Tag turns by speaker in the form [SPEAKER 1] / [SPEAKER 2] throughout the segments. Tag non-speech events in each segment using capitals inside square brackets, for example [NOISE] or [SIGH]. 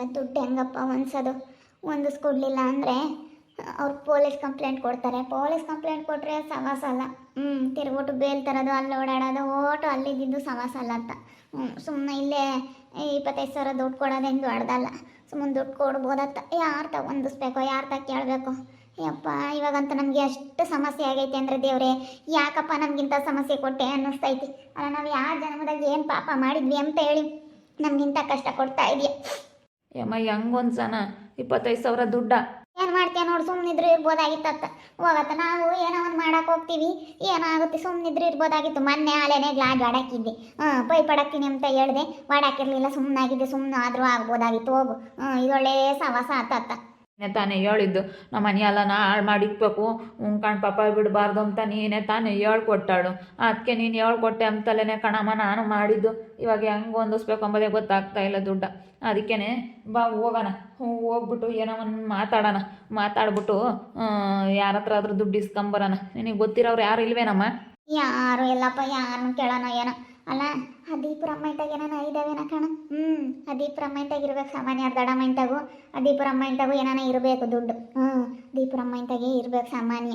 [SPEAKER 1] ಇವತ್ತು ದುಡ್ಡು ಹೆಂಗಪ್ಪ ಹೊಂದ್ಸೋದು ಹೊಂದಿಸ್ಕೊಡ್ಲಿಲ್ಲ ಅಂದರೆ ಅವ್ರು ಪೊಲೀಸ್ ಕಂಪ್ಲೇಂಟ್ ಕೊಡ್ತಾರೆ. ಪೊಲೀಸ್ ಕಂಪ್ಲೇಂಟ್ ಕೊಟ್ಟರೆ ಸವಾಸ ಅಲ್ಲ. ಹ್ಞೂ ತಿರ್ಬಿಟ್ಟು ಬೇಲ್ ತರೋದು, ಅಲ್ಲಿ ಓಡಾಡೋದು, ಓಟು ಅಲ್ಲಿದ್ದು ಸವಾಸ ಅಲ್ಲ ಅಂತ. ಹ್ಞೂ ಸುಮ್ಮನೆ ಇಲ್ಲೇ ಇಪ್ಪತ್ತೈದು ಸಾವಿರ ದುಡ್ಡು ಕೊಡೋದೇನು ದೊಡ್ಡದಲ್ಲ ಸುಮ್ಮನೆ ದುಡ್ಡು ಕೊಡ್ಬೋದತ್ತ. ಯಾರು ತ ಹೊಂದಿಸ್ಬೇಕೋ, ಯಾರು ತ ಕೇಳಬೇಕು? ಯಪ್ಪ, ಇವಾಗಂತ ನಮಗೆ ಅಷ್ಟು ಸಮಸ್ಯೆ ಆಗೈತೆ ಅಂದರೆ ದೇವ್ರೆ, ಯಾಕಪ್ಪ ನಮಗಿಂತ ಸಮಸ್ಯೆ ಕೊಟ್ಟೆ ಅನ್ನಿಸ್ತೈತಿ. ಅಲ್ಲ, ನಾವು ಯಾವ ಜನ್ಮದಾಗ ಏನು ಪಾಪ ಮಾಡಿದ್ವಿ ಅಂತ ಹೇಳಿ ನಮಗಿಂತ ಕಷ್ಟ ಕೊಡ್ತಾ ಇದೆಯಾ.
[SPEAKER 2] ಯಮ್ಮ ಹೆಂಗ್ ಒಂದ್ಸನ ಇಪ್ಪತ್ತೈದು ಸಾವಿರ ದುಡ್ಡ.
[SPEAKER 1] ಏನು ಮಾಡ್ತೀಯ ನೋಡಿ ಸುಮ್ಮನಿದ್ರು ಇರ್ಬೋದಾಗಿತ್ತ ಹೋಗತ್ತ ನಾವು, ಏನೋ ಒಂದು ಮಾಡಕ್ಕೆ ಹೋಗ್ತೀವಿ. ಏನೋ ಆಗುತ್ತೆ ಸುಮ್ಮನಿದ್ರು ಇರ್ಬೋದಾಗಿತ್ತು. ಮೊನ್ನೆ ಆಲೇನೆ ಗ್ಲಾಡ್ ಒಡಾಕಿದ್ದೆ ಹ್ಮ್ ಪೈ ಪಡಾಕ್ತೀನಿ ಅಂತ ಹೇಳ್ದೆ. ವಾಡಾಕಿರ್ಲಿಲ್ಲ ಸುಮ್ಮನಾಗಿದ್ದೆ ಸುಮ್ಮನೆ ಆದರೂ ಆಗ್ಬೋದಾಗಿತ್ತು. ಹೋಗು. ಹ್ಞೂ ಇದೊಳ್ಳೆ ಸವಾಸ ಆತತ್ತ
[SPEAKER 2] ನೀನೇ ತಾನೇ ಹೇಳಿದ್ದು, ನಮ್ಮ ಮನೆಯೆಲ್ಲ ಹಾಳು ಮಾಡಿಕ್ಬೇಕು ಉಂಕಾಣ್ ಪಾಪ, ಬಿಡಬಾರ್ದು ಅಂತ ನೀನೇ ತಾನೇ ಹೇಳ್ಕೊಟ್ಟಾಳು. ಅದಕ್ಕೆ ನೀನು ಹೇಳ್ಕೊಟ್ಟೆ ಅಂತಲೇ ಕಣಮ್ಮ, ನಾನು ಮಾಡಿದ್ದು. ಇವಾಗ ಹೆಂಗೆ ಹೊಂದಿಸ್ಬೇಕು ಅಂಬೋದೇ ಗೊತ್ತಾಗ್ತಾ ಇಲ್ಲ ದುಡ್ಡ. ಅದಕ್ಕೇ ಬಾ, ಹೋಗೋಣ. ಹ್ಞೂ ಹೋಗ್ಬಿಟ್ಟು ಏನೋ ಒಂದು ಮಾತಾಡೋಣ. ಮಾತಾಡ್ಬಿಟ್ಟು ಯಾರ ಹತ್ರ ಆದರೂ ದುಡ್ಡು ಇಸ್ಕೊಂಬರೋಣ. ನಿನಗೆ ಗೊತ್ತಿರೋರು ಯಾರು ಇಲ್ವೇನಮ್ಮ?
[SPEAKER 1] ಯಾರು ಇಲ್ಲಪ್ಪ ಯಾರನ್ನು ಕೇಳೋಣ, ಏನೋ. ಅಲ್ಲ ಆ ದೀಪುರ ಅಮ್ಮೈತಾಗ ಏನಾನ ಇದಾವೇನ ಕಣ? ಹ್ಞೂ ಆ ದೀಪುರ ಅಮ್ಮೈತಾಗ ಇರ್ಬೇಕು ಸಾಮಾನ್ಯ ದಡ ಮೈಂಟಾಗು ಆ ದೀಪುರ ಅಮ್ಮೈತಾಗು ಏನಾನ ಇರಬೇಕು ದುಡ್ಡು. ಹ್ಞೂ ದೀಪುರ ಅಮ್ಮೈತಾಗೆ ಇರ್ಬೇಕು ಸಾಮಾನ್ಯ.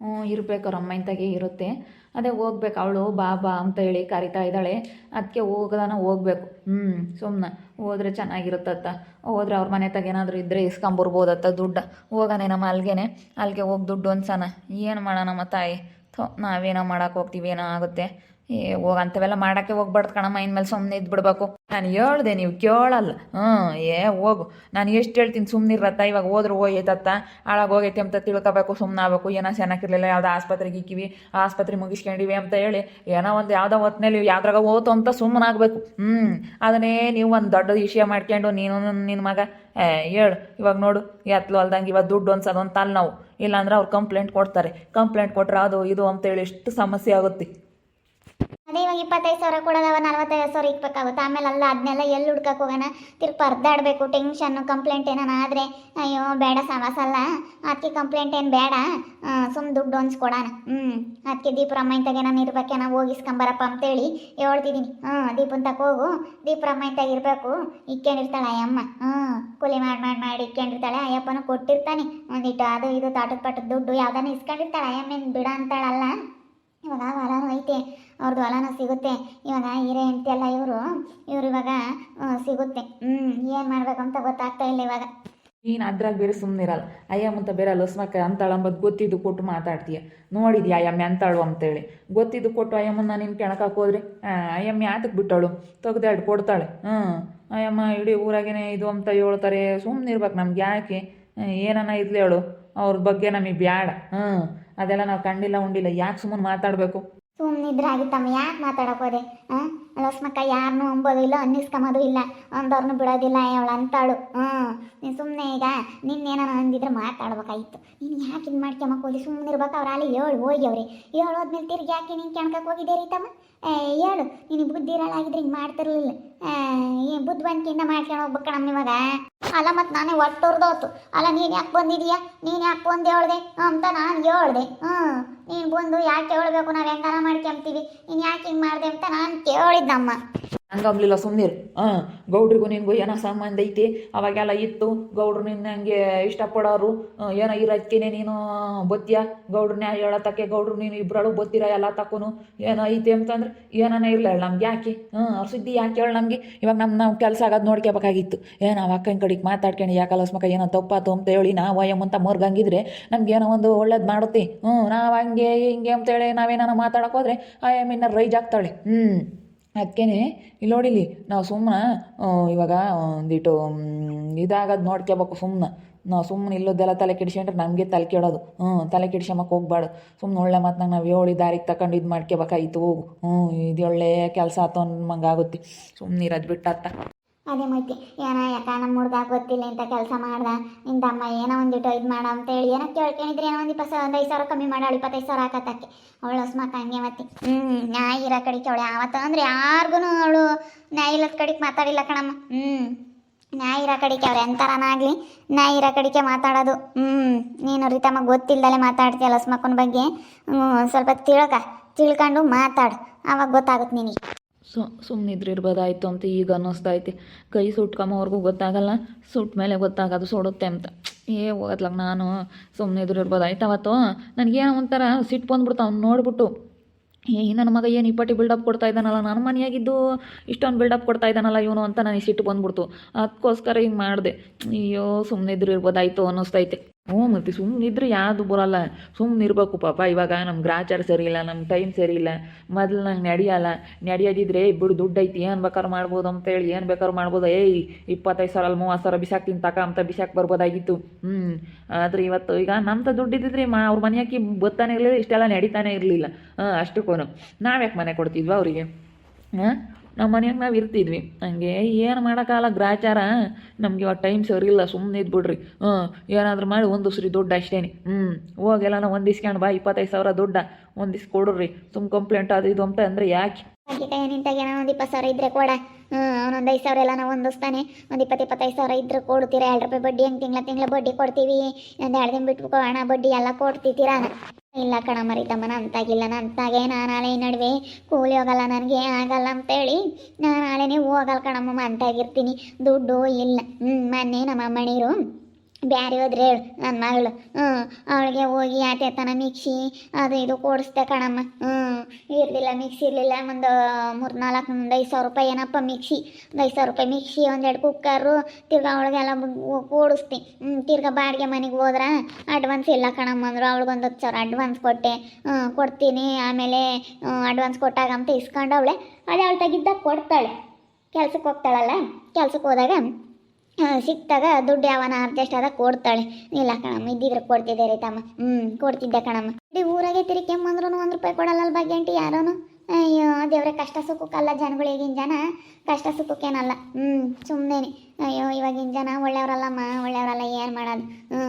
[SPEAKER 2] ಹ್ಞೂ ಇರಬೇಕು ಅಮ್ಮಂತಾಗೆ ಇರುತ್ತೆ. ಅದೇ ಹೋಗ್ಬೇಕು, ಅವಳು ಬಾ ಬಾ ಅಂತ ಹೇಳಿ ಕರಿತಾ ಇದ್ದಾಳೆ. ಅದಕ್ಕೆ ಹೋಗದಾನ ಹೋಗ್ಬೇಕು. ಹ್ಞೂ ಸುಮ್ಮನೆ ಹೋದ್ರೆ ಚೆನ್ನಾಗಿರುತ್ತತ್ತ ಹೋದ್ರೆ ಅವ್ರ ಮನೆ ತಗ ಏನಾದರೂ ಇದ್ದರೆ ಇಸ್ಕೊಂಬರ್ಬೋದತ್ತ ದುಡ್ಡು. ಹೋಗೋಣ ನಮ್ಮ ಅಲ್ಲಿಗೆ ಅಲ್ಲಿಗೆ ಹೋಗಿ ದುಡ್ಡು ಅನ್ಸನ ಏನು ಮಾಡೋಣ ನಮ್ಮ ತಾಯಿ? ಥೋ, ನಾವೇನೋ ಮಾಡೋಕೆ ಹೋಗ್ತೀವಿ ಏನೋ ಆಗುತ್ತೆ ಏ ಹೋಗ ಅಂಥವೆಲ್ಲ ಮಾಡೋಕ್ಕೆ ಹೋಗ್ಬಾರ್ದು ಕಣಮ್ಮ, ಇನ್ಮೇಲೆ ಸುಮ್ಮನೆ ಇದ್ಬಿಡ್ಬೇಕು. ನಾನು ಹೇಳ್ದೆ, ನೀವು ಕೇಳಲ್ಲ. ಹ್ಞೂ ಏ, ಹೋಗು. ನಾನು ಎಷ್ಟು ಹೇಳ್ತೀನಿ ಸುಮ್ಮನಿರತ್ತ ಇವಾಗ ಹೋದ್ರೆ ಹೋಗೈತತ್ತ. ಹಾಳಾಗಿ ಹೋಗೈತೆ ಅಂತ ತಿಳ್ಕೊಬೇಕು ಸುಮ್ಮನೆ ಆಗ್ಬೇಕು. ಏನೋ ಚೆನ್ನಾಗಿರ್ಲಿಲ್ಲ ಯಾವುದೋ ಆಸ್ಪತ್ರೆಗೆ ಇಕ್ಕಿವಿ, ಆಸ್ಪತ್ರೆ ಮುಗಿಸ್ಕೊಂಡಿವಿ ಅಂತ ಹೇಳಿ, ಏನೋ ಒಂದು ಯಾವ್ದೋ ಹೊತ್ತಿನಲ್ಲಿ ಯಾವ್ದ್ರಾಗ ಹೋತು ಅಂತ ಸುಮ್ಮನೆ ಆಗಬೇಕು. ಹ್ಞೂ ಅದನ್ನೇ ನೀವು ಒಂದು ದೊಡ್ಡ ವಿಷಯ ಮಾಡ್ಕೊಂಡು, ನೀನು ನಿನ್ನ ಮಗ. ಏ, ಹೇಳು, ಇವಾಗ ನೋಡು, ಎತ್ಲು ಅಲ್ದಂಗೆ ಇವಾಗ ದುಡ್ಡು ಅನ್ಸೋದು ಅಂತ ಅಲ್ಲಿ ನಾವು ಇಲ್ಲಾಂದ್ರೆ ಅವ್ರು ಕಂಪ್ಲೇಂಟ್ ಕೊಡ್ತಾರೆ. ಕಂಪ್ಲೇಂಟ್ ಕೊಟ್ರೆ ಅದು, ಇದು ಅಂತೇಳಿ ಎಷ್ಟು ಸಮಸ್ಯೆ ಆಗುತ್ತೆ.
[SPEAKER 1] ಅದೇ ಇವಾಗ ಇಪ್ಪತ್ತೈದು ಸಾವಿರ ಕೊಡೋದವ, ನಲ್ವತ್ತೈದು ಸಾವಿರ ಇಕ್ಬೇಕಾಗುತ್ತೆ. ಆಮೇಲೆ ಅಲ್ಲ ಅದನ್ನೆಲ್ಲ ಎಲ್ಲಿ ಹುಡ್ಕಕ್ಕೆ ಹೋಗೋಣ? ತಿರ್ಗಿ ಪರ್ದಾಡಬೇಕು ಟೆನ್ಷನ್ನು ಕಂಪ್ಲೇಂಟ್ ಏನಾನ ಆದರೆ, ಅಯ್ಯೋ, ಬೇಡ ಸಾಮಾಸಲ್ಲ ಅಲ್ಲ. ಅದಕ್ಕೆ ಕಂಪ್ಲೇಂಟ್ ಏನು ಬೇಡ. ಸುಮ್ಮ ದುಡ್ಡು ಹೊಂಚ್ಕೊಡೋಣ ಹ್ಞೂ ಅದಕ್ಕೆ ದೀಪರಮ್ಮಯ್ಯಂತಾಗೆ ನಾನು ಇರ್ಬೇಕೇನೋ ಹೋಗಿಸ್ಕೊಂಬರಪ್ಪ ಅಂತೇಳಿ ಹೇಳ್ತಿದ್ದೀನಿ ಹ್ಞೂ ದೀಪನ್ ತಕ ಹೋಗು. ದೀಪರಮ್ಮಯ್ಯಂತಾಗ ಇರಬೇಕು. ಇಕ್ಕೊಂಡಿರ್ತಾಳೆ ಅಯ್ಯಮ್ಮ. ಹ್ಞೂ ಕೂಲಿ ಮಾಡಿ ಮಾಡಿ ಮಾಡಿ ಇಕ್ಕೊಂಡಿರ್ತಾಳೆ. ಅಯ್ಯಪ್ಪನೂ ಕೊಟ್ಟಿರ್ತಾನೆ. ಒಂದಿಟ್ಟು ಅದು ಇದು ತಾಟದ ಪಾಟದ ದುಡ್ಡು ಯಾವ್ದಾನ ಇಸ್ಕೊಂಡಿರ್ತಾಳೆ. ಅಯ್ಯಮ್ಮ ಏನು ಬಿಡ ಅಂತಾಳಲ್ಲ. ಇವಾಗ ಹೊಲನೂ ಐತೆ. ಅವ್ರದ್ದು ಹೊಲನ ಸಿಗುತ್ತೆ. ಇವಾಗ ಹಿರೇ ಹೆಂಡತಿ ಅಲ್ಲ ಇವರು ಇವ್ರು ಇವಾಗ ಸಿಗುತ್ತೆ. ಹ್ಞೂ ಏನು ಮಾಡ್ಬೇಕಂತ ಗೊತ್ತಾಗ್ತಾ ಇಲ್ಲ ಇವಾಗ.
[SPEAKER 2] ನೀನು ಅದ್ರಾಗ ಬೇರೆ ಸುಮ್ಮನಿರಲ್ಲ ಅಯ್ಯಮ್ಮ ಅಂತ ಬೇರೆ ಲಸ್ಮಕ್ಕ ಅಂತಾಳಂಬದು ಗೊತ್ತಿದ್ದು ಕೊಟ್ಟು ಮಾತಾಡ್ತೀಯ. ನೋಡಿದ್ಯಾ ಅಯ್ಯಮ್ಮ ಅಂತಾಳು ಅಂತೇಳಿ. ಗೊತ್ತಿದ್ದು ಕೊಟ್ಟು ಅಯ್ಯಮ್ಮನ ನಿನ್ನ ಕೆಣಕಾಕೋದ್ರಿ ಅಯ್ಯಮ್ಮ ಯಾತಕ್ಕೆ ಬಿಟ್ಟಾಳು ತೆಗ್ದಾಡು ಕೊಡ್ತಾಳೆ. ಹ್ಞೂ ಅಯ್ಯಮ್ಮ ಇಡೀ ಊರಾಗೇನೆ ಇದು ಅಂತ ಹೇಳ್ತಾರೆ. ಸುಮ್ಮನಿರ್ಬೇಕು ನಮ್ಗೆ ಯಾಕೆ? ಆ, ಏನನ ಇದ್ಲಿ ಹೇಳು. ಅವ್ರ ಬಗ್ಗೆ ನಮಗೆ ಬ್ಯಾಡ. ಹ್ಞೂ ಅದೆಲ್ಲ ನಾವು ಕಂಡಿಲ್ಲ ಉಂಡಿಲ್ಲ. ಯಾಕೆ ಸುಮ್ಮನೆ ಮಾತಾಡಬೇಕು?
[SPEAKER 1] ಸುಮ್ಮನಿದ್ರೆ ಆಗಿತ್ತಮ್ಮ ಯಾಕೆ ಮಾತಾಡಕ್ ಹೋದೆ ಹಾಂ? ಲಕ್ಷ್ಮಕ್ಕ ಯಾರನ್ನೂ ಅಂಬೋದಿಲ್ಲ ಅನ್ನಿಸ್ಕೊಂಬೋದು ಇಲ್ಲ, ಅಂದವ್ರನ್ನೂ ಬಿಡೋದಿಲ್ಲ, ಅವಳು ಅಂತಾಳು. ಹ್ಞೂ ನೀನು ಸುಮ್ಮನೆ ಈಗ ನಿನ್ನೇನೋ ಅಂದಿದ್ರೆ ಮಾತಾಡ್ಬೇಕಾಯ್ತು ನೀನು ಯಾಕೆ ಇದು ಮಾಡ್ಕೊಂಬಕ್ಕೆ ಹೋಗಿ ಸುಮ್ಮನೆ ಇರ್ಬೇಕು, ಅವ್ರು ಅಲ್ಲಿ ಹೇಳು ಹೋಗಿ ಅವ್ರಿ ಹೇಳು ಹೋದ್ಮೇಲೆ ತಿರ್ಗಿ ಯಾಕೆ ನೀನು ಕೆಣ್ಕಕ್ಕೆ ಹೋಗಿದ್ದೆ ರೀತಮ್ಮ ಹೇಳು ನಿನಗೆ ಬುದ್ಧಿ ಇರೋಳಾಗಿದ್ರೆ ಹಿಂಗೆ ಮಾಡ್ತಿರ್ಲಿಲ್ಲ. ಏನು ಬುದ್ಧಿವಂತಿಕೆಯಿಂದ ಮಾಡ್ಕೊಂಡು ಹೋಗ್ಬೇಕು ನಮ್ಮ ಇವಾಗ. ಅಲ್ಲ, ಮತ್ತು ನಾನೇ ಒಟ್ಟೋರ್ದೋತು ಅಲ್ಲ, ನೀನು ಯಾಕೆ ಬಂದಿದೀಯಾ? ನೀನು ಯಾಕೆ ಬಂದು ಹೇಳ್ದೆ ಅಂತ ನಾನು ಹೇಳ್ದೆ. ಹ್ಞೂ ನೀನು ಬಂದು ಯಾಕೆ ಹೇಳಬೇಕು? ನಾವು ಹೆಂಗಾರ ಮಾಡ್ಕೊಂತೀವಿ. ನೀನು ಯಾಕೆ ಹಿಂಗೆ ಮಾಡಿದೆ ಅಂತ ನಾನು ಕೇಳಿದ್ದಮ್ಮ
[SPEAKER 2] ಹಂಗಂಬ್ಲಿಲ್ಲ ಸುಮ್ಮನಿರು ಹಾಂ ಗೌಡ್ರಿಗೂ ನಿನ್ಗೂ ಏನೋ ಸಂಬಂಧ ಐತಿ? ಅವಾಗೆಲ್ಲ ಇತ್ತು. ಗೌಡ್ರು ನಿನ್ನ ಹಂಗೆ ಇಷ್ಟಪಡೋರು. ಆ, ಏನೋ ಇರೋದಕ್ಕೇನೆ ನೀನು ಬತ್ತೀಯ? ಗೌಡ್ರನ್ನ ಹೇಳತ್ತಕ್ಕೆ ಗೌಡ್ರು ನೀನು ಇಬ್ಬರಳು ಬತ್ತೀರ ಎಲ್ಲ ತಕ್ಕೂ ಏನೋ ಐತಿ ಅಂತಂದ್ರೆ ಏನಾನ ಇರಲ್ಲ ನಮ್ಗೆ. ಯಾಕೆ? ಹಾಂ ಅವ್ರ ಸುದ್ದಿ ಯಾಕೆ ಹೇಳಿ ನಮಗೆ? ಇವಾಗ ನಮ್ಮ ನಾವು ಕೆಲಸ ಆಗೋದು ನೋಡ್ಕೋಬೇಕಾಗಿತ್ತು ಏನ ನಾವು ಅಕ್ಕನ ಕಡೆಗೆ ಮಾತಾಡ್ಕೊಂಡು ಯಾಕೆ ಅಲಸ್ಮಕ ಏನೋ ತಪ್ಪಾತು ಅಂತ ಹೇಳಿ ನಾವು ಅಯ್ಯಮ್ಮಂತ ಮರ್ಗಂಗಿದ್ರೆ ನಮ್ಗೆ ಏನೋ ಒಂದು ಒಳ್ಳೇದು ಮಾಡುತ್ತೆ. ಹ್ಞೂ ನಾವು ಹಂಗೆ ಹಿಂಗೆ ಅಂತೇಳಿ ಮಾತಾಡಕ್ಕೆ ಹೋದ್ರೆ ಇನ್ನ ರೈಜ್ ಆಗ್ತಾಳೆ. ಹ್ಞೂ ಅದಕ್ಕೇನೆ ಇಲ್ಲಿ ನೋಡಿಲಿ ನಾವು ಸುಮ್ಮನೆ ಇವಾಗ ಒಂದಿಟ್ಟು ಇದಾಗೋದು ನೋಡ್ಕೋಬೇಕು ಸುಮ್ಮನೆ ನಾವು ಸುಮ್ಮನೆ ಇಲ್ಲೋದೆಲ್ಲ ತಲೆ ಕೆಡಿಸ್ಕೊಂಡ್ರೆ ನಮಗೆ ತಲೆ ಕೆಡೋದು. ಹ್ಞೂ ತಲೆ ಕೆಡಿಸ್ಕೊಂಬಕ್ಕೆ ಹೋಗ್ಬಾರ್ದು ಸುಮ್ಮನೆ ಒಳ್ಳೆ ಮಾತನಾಗ ನಾವು ಹೇಳಿ ದಾರಿಗೆ ತಗೊಂಡು ಇದು ಮಾಡ್ಕೋಬೇಕಾಯ್ತು ಹ್ಞೂ ಇದು ಒಳ್ಳೆಯ ಕೆಲಸ ಆಯ್ತು ಅನ್ನೋ ಆಗುತ್ತೆ. ಸುಮ್ಮನೆ ಇರೋದು ಬಿಟ್ಟತ್ತ
[SPEAKER 1] ಅದೇ ಮೈತಿ, ಏನ ಯಾಕ ನಮ್ಮ ಹುಡ್ಗ ಗೊತ್ತಿಲ್ಲ ಇಂಥ ಕೆಲಸ ಮಾಡ್ದ ನಿಂತಮ್ಮ ಏನೋ ಒಂದಿಟ್ಟು ಇದು ಮಾಡ ಅಂತ ಹೇಳಿ ಏನೋ ಕೇಳ್ಕೊಂಡಿದ್ರೆ ಏನೋ ಒಂದು ಇಪ್ಪತ್ತು ಒಂದು ಐದು ಸಾವಿರ ಕಮ್ಮಿ ಮಾಡಾಳು ಇಪ್ಪತ್ತೈದು ಸಾವಿರ ಹಾಕತ್ತಕ್ಕೆ ಅವಳು ಹೊಸ್ಮಕ್ಕ ಹಂಗೆ ಮತ್ತೆ. ಹ್ಞೂ ನ್ಯಾಯ ಇರೋ ಕಡೆಗೆ ಅವಳು. ಯಾವತ್ತ ಅಂದ್ರೆ ಯಾರಿಗೂ ಅವಳು ನ್ಯಾಯ ಇಲ್ಲದ ಕಡೆಗೆ ಮಾತಾಡಿಲ್ಲ ಕಣಮ್ಮ. ಹ್ಞೂ ನ್ಯಾಯ ಇರೋ ಕಡೆಗೆ ಅವ್ರು ಎಂಥರನಾಗಲಿ ನ್ಯಾಯ ಇರೋ ಕಡೆಗೆ ಮಾತಾಡೋದು. ಹ್ಞೂ ನೀನು ರೀತಮ್ಮ ಗೊತ್ತಿಲ್ಲದಲ್ಲೇ ಮಾತಾಡ್ತೀಯಲ್ಲ ಹೊಸ್ಮಕ್ಕನ ಬಗ್ಗೆ. ಸ್ವಲ್ಪ ತಿಳ್ಕ, ತಿಳ್ಕೊಂಡು ಮಾತಾಡು. ಆವಾಗ ಗೊತ್ತಾಗುತ್ತೆ ನಿನಗೆ.
[SPEAKER 2] ಸೊ ಸುಮ್ಮನಿದ್ರೆ ಇರ್ಬೋದಾಯ್ತು ಅಂತ ಈಗ ಅನ್ನಿಸ್ತೈತಿ ಕೈ ಸುಟ್ಕೊಂಬವ್ರಿಗೂ ಗೊತ್ತಾಗಲ್ಲ ಸುಟ್ಟ ಮೇಲೆ ಗೊತ್ತಾಗೋದು ಸುಡುತ್ತೆ ಅಂತ. ಏ ಹೋಗತ್ಲಾಗ ನಾನು ಸುಮ್ಮನಿದ್ರೆ ಇರ್ಬೋದಾಯ್ತು ಅವತ್ತು. ನನಗೇನೋ ಒಂಥರ ಸಿಟ್ಟು ಬಂದ್ಬಿಡ್ತು, ಅವ್ನು ನೋಡ್ಬಿಟ್ಟು. ಏ ನನ್ನ ಮಗ ಏನು ಇಪ್ಪಟ್ಟಿ ಬಿಲ್ಡಪ್ ಕೊಡ್ತಾ ಇದ್ದಾನಲ್ಲ? ನನ್ನ ಮನೆಯಾಗಿದ್ದು ಇಷ್ಟೊಂದು ಬಿಲ್ಡಪ್ ಕೊಡ್ತಾ ಇದ್ದಾನಲ್ಲ ಇವನು ಅಂತ ನನಗೆ ಸಿಟ್ಟು ಬಂದ್ಬಿಡ್ತು. ಅದಕ್ಕೋಸ್ಕರ ಹಿಂಗೆ ಮಾಡಿದೆ. ಅಯ್ಯೋ ಸುಮ್ಮನೆ ಇದ್ರು ಇರ್ಬೋದಾಯ್ತು ಅನ್ನಿಸ್ತೈತೆ ಹ್ಞೂ ಸುಮ್ನೆ ಸುಮ್ಮನಿದ್ರೆ ಯಾವುದು ಬರಲ್ಲ. ಸುಮ್ಮನೆ ಇರಬೇಕು ಪಾಪ, ಇವಾಗ ನಮ್ಮ ಗ್ರಾಚಾರ ಸರಿ ಇಲ್ಲ ನಮ್ಮ ಟೈಮ್ ಸರಿ ಇಲ್ಲ ಮೊದಲು ನಂಗೆ ನಡೆಯಲ್ಲ ನಡೆಯೋದಿದ್ರೆ ಬಿಡು ದುಡ್ಡು ಐತಿ, ಏನು ಬೇಕಾರು ಮಾಡ್ಬೋದು ಅಂತೇಳಿ ಏನು ಬೇಕಾದ್ರು ಮಾಡ್ಬೋದು. ಏಯ್, ಇಪ್ಪತ್ತೈದು ಸಾವಿರ ಅಲ್ಲಿ ಮೂವತ್ತು ಸಾವಿರ ಬಿಸಾಕ್ತೀನಿ ತಕ ಅಂತ ಬಿಸಾಕ್ ಬರ್ಬೋದಾಗಿತ್ತು. ಹ್ಞೂ ಆದರೆ ಇವತ್ತು ಈಗ ನಮ್ದು ದುಡ್ಡು ಇದ್ದಿದ್ರೆ ಮಾ, ಅವ್ರ ಮನೆಯಾಕಿ ಗೊತ್ತಾನೆ ಇರಲಿಲ್ಲ, ಇಷ್ಟೆಲ್ಲ ನಡೀತಾನೆ ಇರಲಿಲ್ಲ. ಹಾಂ ಅಷ್ಟಕ್ಕೂ ನಾವ್ಯಾಕೆ ಮನೆ ಕೊಡ್ತಿದ್ವಾ ಅವರಿಗೆ? ಹಾಂ? ನಮ್ಮ ಮನೆಯಾಗ ನಾವು ಇರ್ತಿದ್ವಿ. ಹಂಗೆ ಏನು ಮಾಡೋಕ್ಕಾಗಲ್ಲ ಗ್ರಾಚಾರ. ನಮಗೆ ಇವಾಗ ಟೈಮ್ ಸರಿ ಇಲ್ಲ ಸುಮ್ಮನೆ ಇದ್ಬಿಡ್ರಿ. ಹ್ಞೂ ಏನಾದರೂ ಮಾಡಿ ಒಂದು ಸರಿ ದುಡ್ಡು ಅಷ್ಟೇನೆ. ಹ್ಞೂ ಹೋಗೆಲ್ಲ ನಾವು ಒಂದು ಇಸ್ಕೊಂಡು ಬಾ, ಇಪ್ಪತ್ತೈದು ಸಾವಿರ ದುಡ್ಡ. ಒಂದು ಇಸ್ ಕೊಡ್ರಿ. ಸುಮ್ಮ ಕಂಪ್ಲೇಂಟ್ ಅದು ಇದು ಅಂತ ಅಂದರೆ ಯಾಕೆ?
[SPEAKER 1] ಅಕ್ಕಿ ಕೈ ನಿಂತಾಗ ಏನೋ ಒಂದು ಇಪ್ಪತ್ತು ಸಾವಿರ ಇದ್ರೆ ಕೊಡ. ಹ್ಞೂ ಅವನೊಂದು ಐದು ಸಾವಿರ ಎಲ್ಲ ನಾವು ಹೊಂದಿಸ್ತಾನೆ. ಒಂದು ಇಪ್ಪತ್ತು, ಇಪ್ಪತ್ತೈದು ಸಾವಿರ ಇದ್ರೆ ಕೊಡ್ತೀರಾ? ಎರಡು ರೂಪಾಯಿ ಬಡ್ಡಿ ಹೆಂಗೆ ತಿಂಗಳ ತಿಂಗಳ ಬಡ್ಡಿ ಕೊಡ್ತೀವಿ. ಒಂದು ಎರಡು ದಿನ ಬಿಟ್ಬಿಟ್ಟು ಹಣ, ಬಡ್ಡಿ ಎಲ್ಲ ಕೊಡ್ತಿದ್ದೀರಾ? ಇಲ್ಲ ಕಣ ಮರಿತಮ್ಮನ ಅಂತಾಗಿಲ್ಲ ನಂತಾಗೆ ನಾನು ನಾಳೆ ನಡುವೆ ಕೂಲಿ ಹೋಗಲ್ಲ, ನನಗೆ ಆಗಲ್ಲ ಅಂತೇಳಿ ನಾನು ನಾಳೆನೇ ಹೋಗಲ್ಲ ಕಣಮ್ಮ, ಅಂತಾಗಿರ್ತೀನಿ. ದುಡ್ಡು ಇಲ್ಲ. ಹ್ಞೂ ಮೊನ್ನೆ ನಮ್ಮ ಬ್ಯಾರೆ ಹೋದ್ರೆ ಹೇಳು ನನ್ನ ಮಗಳು. ಹ್ಞೂ ಅವಳಿಗೆ ಹೋಗಿ ಆತೆ ತನ ಮಿಕ್ಸಿ, ಅದು ಇದು ಕೊಡಿಸ್ದೆ ಕಣಮ್ಮ. ಹ್ಞೂ ಇರಲಿಲ್ಲ, ಮಿಕ್ಸಿ ಇರಲಿಲ್ಲ. ಒಂದು ಮೂರು ನಾಲ್ಕು ಒಂದು ಐದು ಸಾವಿರ ರೂಪಾಯಿ ಏನಪ್ಪ ಮಿಕ್ಸಿ? ಒಂದು ಐದು ಸಾವಿರ ರೂಪಾಯಿ ಮಿಕ್ಸಿ, ಒಂದೆರಡು ಕುಕ್ಕರು, ತಿರ್ಗಾ ಅವಳಿಗೆಲ್ಲ ಕೂಡಿಸ್ತೀನಿ ಹ್ಞೂ ತಿರ್ಗ ಬಾಡಿಗೆ ಮನೆಗೆ ಹೋದ್ರೆ ಅಡ್ವಾನ್ಸ್ ಇಲ್ಲ ಕಣಮ್ಮ ಅಂದರು. ಅವಳಿಗೊಂದು ಹತ್ತು ಸಾವಿರ ಅಡ್ವಾನ್ಸ್ ಕೊಟ್ಟೆ. ಹ್ಞೂ ಕೊಡ್ತೀನಿ. ಆಮೇಲೆ ಅಡ್ವಾನ್ಸ್ ಕೊಟ್ಟಾಗ ಅಂತ ಇಸ್ಕೊಂಡು ಅವಳೆ. ಅದೇ ಅವಳು ತೆಗಿದ್ದಾಗ ಕೊಡ್ತಾಳೆ. ಕೆಲ್ಸಕ್ಕೆ ಹೋಗ್ತಾಳಲ್ಲ? ಕೆಲ್ಸಕ್ಕೆ ಹೋದಾಗ ಸಿಕ್ತಾಗ ದುಡ್ಡು ಯಾವನ ಅಡ್ಜಸ್ಟ್ ಆದಾಗ ಕೊಡ್ತಾಳೆ. ಇಲ್ಲ ಕಣಮ್ಮ, ಇದ್ದಿದ್ರೆ ಕೊಡ್ತಿದ್ದೆ ರೀ ತಮ್ಮ. ಹ್ಞೂ ಕೊಡ್ತಿದ್ದೆ ಕಣಮ್ಮ. ಇಡೀ ಊರಾಗೆ ತಿರುಕೆಂಬಂದ್ರೂ ಒಂದು ರೂಪಾಯಿ ಕೊಡಲ್ಲ ಅಲ್ಲ ಭಾಗ್ಯಂಟಿ ಯಾರೋನು? ಅಯ್ಯೋ, ದೇವ್ರೆ, ಕಷ್ಟ ಸುಖಕ್ಕಲ್ಲ ಜನಗಳು ಈಗಿನ ಜನ. ಕಷ್ಟ ಸುಖಕ್ಕೇನಲ್ಲ. ಹ್ಞೂ ಸುಮ್ಮನೆ ಅಯ್ಯೋ, ಇವಾಗಿನ ಜನ ಒಳ್ಳೆಯವರಲ್ಲಮ್ಮ, ಒಳ್ಳೆಯವರಲ್ಲ, ಏನು ಮಾಡೋದು? ಹ್ಞೂ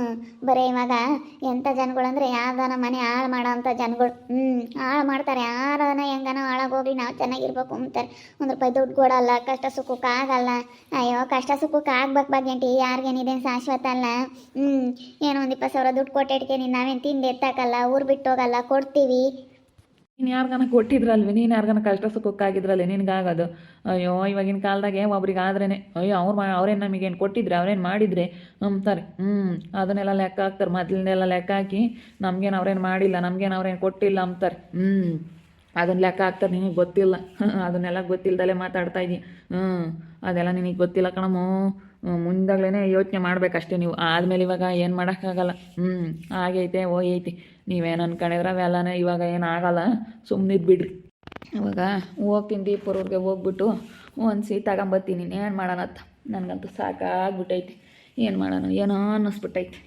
[SPEAKER 1] ಬರೀ ಇವಾಗ ಎಂಥ ಜನಗಳಂದ್ರೆ ಯಾವ್ದಾನ ಮನೆ ಹಾಳು ಮಾಡೋ ಅಂಥ ಜನಗಳು. ಹ್ಞೂ ಹಾಳು ಮಾಡ್ತಾರೆ. ಯಾರನ್ನ ಹೆಂಗನ ಹಾಳಾಗೋಗ್ಲಿ ನಾವು ಚೆನ್ನಾಗಿರ್ಬೇಕು ಅಂತಾರೆ ಒಂದು ರೂಪಾಯಿ ದುಡ್ಡು ಕೊಡಲ್ಲ, ಕಷ್ಟ ಸುಖಕ್ಕೆ ಆಗಲ್ಲ. ಅಯ್ಯೋ, ಕಷ್ಟ ಸುಖಕ್ಕೆ ಆಗ್ಬೇಕು ಬಾಗ್ಯಂಟಿ ಯಾರಿಗೇನಿದೆ ಶಾಶ್ವತ ಅಲ್ಲ. ಹ್ಞೂ ಏನೋ ಒಂದು ಇಪ್ಪತ್ತು ಸಾವಿರ ದುಡ್ಡು ಕೊಟ್ಟಿಡ್ತೀನಿ ನಾವೇನು ತಿಂದು ಎತ್ತಾಕಲ್ಲ, ಊರು ಬಿಟ್ಟು ಹೋಗಲ್ಲ ಕೊಡ್ತೀವಿ.
[SPEAKER 2] ನೀನು ಯಾರ್ಗನ ಕೊಟ್ಟಿದ್ರಲ್ವಿ? ನೀನು ಯಾರ್ಗನ ಕಷ್ಟ ಸುಖಕ್ಕಾಗಿದ್ರಲ್ಲಿ ನಿನಗಾಗೋದು ಅಯ್ಯೋ, ಇವಾಗಿನ ಕಾಲದಾಗೆ ಒಬ್ರಿಗೆ ಆದ್ರೇನೆ. ಅಯ್ಯೋ, ಅವ್ರು ಮಾ ಅವ್ರೇನು ನಮಗೇನು ಕೊಟ್ಟಿದ್ರೆ, ಅವ್ರೇನು ಮಾಡಿದರೆ? ಅಂತಾರೆ ಹ್ಞೂ ಅದನ್ನೆಲ್ಲ ಲೆಕ್ಕ ಹಾಕ್ತಾರೆ. ಮೊದಲನ್ನೆಲ್ಲ ಲೆಕ್ಕ ಹಾಕಿ ನಮ್ಗೇನು ಅವ್ರೇನು ಮಾಡಿಲ್ಲ, ನಮ್ಗೇನು ಅವ್ರೇನು ಕೊಟ್ಟಿಲ್ಲ ಅಂತಾರೆ. ಹ್ಞೂ ಅದನ್ನ ಲೆಕ್ಕ ಹಾಕ್ತಾರೆ. ನಿನಗೆ ಗೊತ್ತಿಲ್ಲ. [LAUGHS] ಅದನ್ನೆಲ್ಲ ಗೊತ್ತಿಲ್ಲದಲ್ಲೇ ಮಾತಾಡ್ತಾ ಇದ್ದೀನಿ. ಹ್ಞೂ ಅದೆಲ್ಲ ನಿನಗೆ ಗೊತ್ತಿಲ್ಲ ಕಣಮ್ಮು. ಮುಂದಾಗ್ಲೇ ಯೋಚನೆ ಮಾಡಬೇಕಷ್ಟೇ ನೀವು. ಆದಮೇಲೆ ಇವಾಗ ಏನು ಮಾಡೋಕ್ಕಾಗಲ್ಲ. ಹ್ಞೂ ಆಗೈತೆ, ಹೋಗೈತಿ. ನೀವೇನು ಅನ್ಕೊಂಡಿದ್ರೆ ಅವೆಲ್ಲನೇ ಇವಾಗ ಏನು ಆಗಲ್ಲ. ಸುಮ್ಮನಿದ್ದು ಬಿಡ್ರಿ. ಇವಾಗ ಹೋಗ್ತೀನಿ ದೀಪರವ್ರಿಗೆ ಹೋಗ್ಬಿಟ್ಟು ಒಂದು ಸೀಟ್ ತಗೊಂಬರ್ತೀನಿ ಏನು ಮಾಡೋಣತ್ತ ನನಗಂತೂ ಸಾಕಾಗ್ಬಿಟ್ಟೈತಿ. ಏನು ಮಾಡೋಣ? ಏನೋ ಅನ್ನಿಸ್ಬಿಟ್ಟೈತಿ.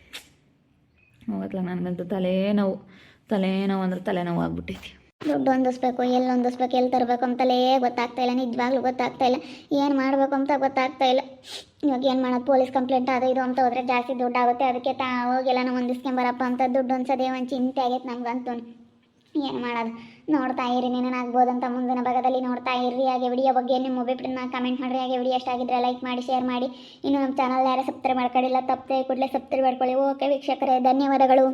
[SPEAKER 2] ಅವತ್ಲ ನನಗಂತೂ ತಲೆನೋವು. ತಲೆನೋವು ಅಂದ್ರೆ ತಲೆನೋವು ಆಗ್ಬಿಟ್ಟೈತಿ.
[SPEAKER 1] ದುಡ್ಡು ಹೊಂದಿಸ್ಬೇಕು, ಎಲ್ಲಿ ಹೊಂದಿಸ್ಬೇಕು, ಎಲ್ಲಿ ತರಬೇಕು ಅಂತಲೇ ಗೊತ್ತಾಗ್ತಾ ಇಲ್ಲ, ನಿಜವಾಗ್ಲೂ ಗೊತ್ತಾಗ್ತಾ ಇಲ್ಲ. ಏನು ಮಾಡಬೇಕು ಅಂತ ಗೊತ್ತಾಗ್ತಾ ಇಲ್ಲ. ಇವಾಗ ಏನು ಮಾಡೋದು? ಪೊಲೀಸ್ ಕಂಪ್ಲೇಂಟ್ ಅದು ಇದು ಅಂತ ಹೋದ್ರೆ ಜಾಸ್ತಿ ದುಡ್ಡು ಆಗುತ್ತೆ ಅದಕ್ಕೆ ತಾ ಹೋಗೆಲ್ಲ ಹೊಂದಿಸ್ಕೊಂಬರಪ್ಪ ಅಂತ ದುಡ್ಡು ಹೊಂದ್ಸೋದೇ ಒಂದು ಚಿಂತೆ ಆಗೈತೆ ನಮ್ಗಂತೂ. ಏನು ಮಾಡೋದು? ನೋಡ್ತಾ ಇರಿ ಅಂತ ಮುಂದಿನ ಭಾಗದಲ್ಲಿ ನೋಡ್ತಾ ಇರ್ರಿ. ಹಾಗೆ ವಿಡಿಯೋ ಬಗ್ಗೆ ನಿಮ್ಮ ಅಭಿಪ್ರಾಯನ ಕಮೆಂಟ್ ಮಾಡಿರಿ. ಹಾಗೆ ವಿಡಿಯೋ ಎಷ್ಟಾಗಿದ್ರೆ ಲೈಕ್ ಮಾಡಿ ಶೇರ್ ಮಾಡಿ. ಇನ್ನು ನಮ್ಮ ಚಾನಲ್ ಯಾರು ಸಬ್ಸ್ಕ್ರೈಬ್ ಮಾಡ್ಕೊಂಡಿಲ್ಲ, ತಪ್ಪದೆ ಕೂಡಲೇ ಸಬ್ಸ್ಕ್ರೈಬ್ ಮಾಡ್ಕೊಳ್ಳಿ. ಓಕೆ ವೀಕ್ಷಕರೇ, ಧನ್ಯವಾದಗಳು.